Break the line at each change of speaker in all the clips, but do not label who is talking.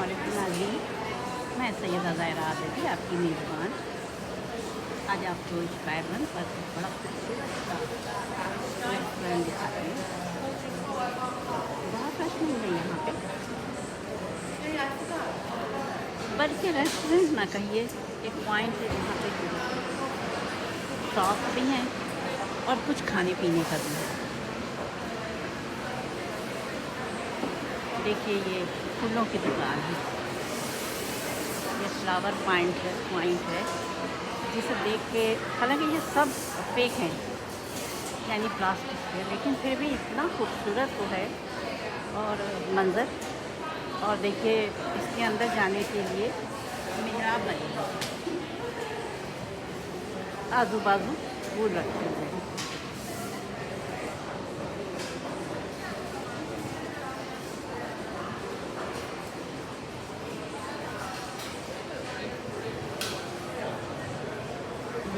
Nazi मैं सैदा ज़ायरा आदती आपकी मेज़बान। आज आपको इस पैरवन पर बड़ा खूबसूरत रेस्टोरेंट दिखाते हैं। बहुत रश्मि है यहाँ पे। बल्कि रेस्टोरेंट ना कहिए, एक पॉइंट है जहाँ पे शॉप भी हैं और कुछ खाने पीने का भी है। देखिए ये फूलों की दुकान है। ये फ्लावर पॉइंट है पॉइंट है, जिसे देख के हालाँकि ये सब फेक हैं, यानी प्लास्टिक है, लेकिन फिर भी इतना खूबसूरत वो है और मंज़र। और देखिए इसके अंदर जाने के लिए मिहराब बने आजू बाजू फूल रखे हुए हैं।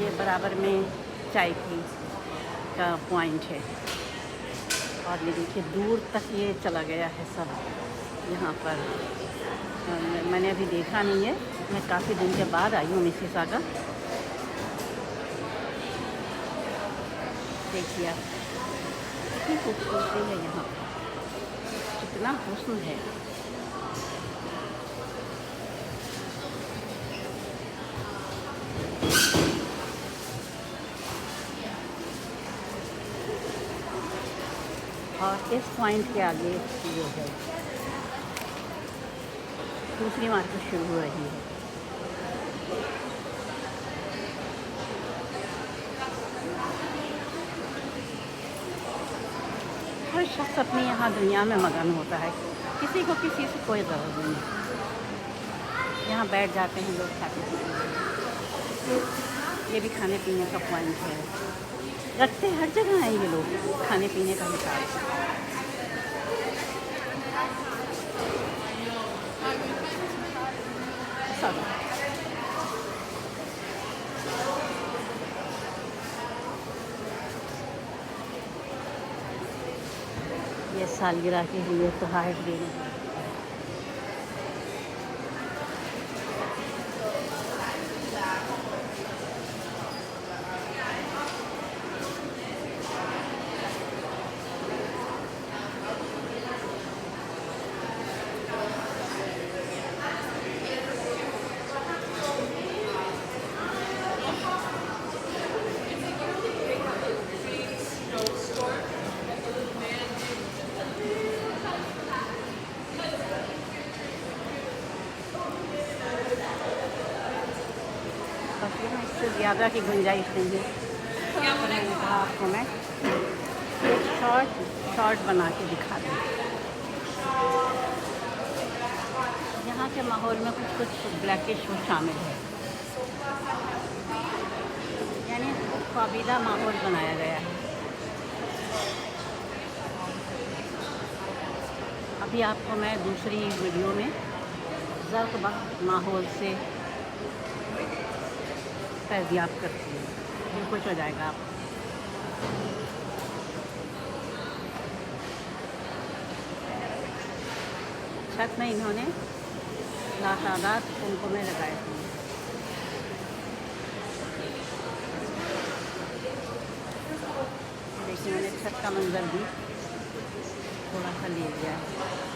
ये बराबर में चाय की का पॉइंट है। और ये देखिए, दूर तक ये चला गया है सब। यहाँ पर मैंने अभी देखा नहीं है। मैं काफ़ी दिन के बाद आई हूँ मिसिसागा। देखिए कितनी खूबसूरती है यहाँ। कितना हुस्न है। और इस पॉइंट के आगे जो है दूसरी मार्केट शुरू हो रही है। हर शख्स अपनी यहाँ दुनिया में मगन होता है। किसी को किसी से कोई ज़रूरत नहीं यहाँ बैठ जाते हैं, लोग खाते पीते ये भी खाने पीने का पॉइंट है। रखते हर जगह हैं ये लोग, खाने पीने का हिसाब। सब ये सालगिरह के लिए तो हाइट देने बस यहाँ इससे ज़्यादा की गुंजाइश नहीं है आपको मैं एक शॉर्ट शॉर्ट बना के दिखा दूँ। यहाँ के माहौल में कुछ कुछ ब्लैकिश वो शामिल है। यानी काबिला माहौल बनाया गया है। अभी आपको मैं दूसरी वीडियो में ज़र्क माहौल से फैजियाब करती हूँ। फिर खुश हो जाएगा आप। छत में इन्होंने लातादाद कुमकुमे लगाए थे। देखिए, मैंने छत का मंजर भी थोड़ा सा ले लिया है।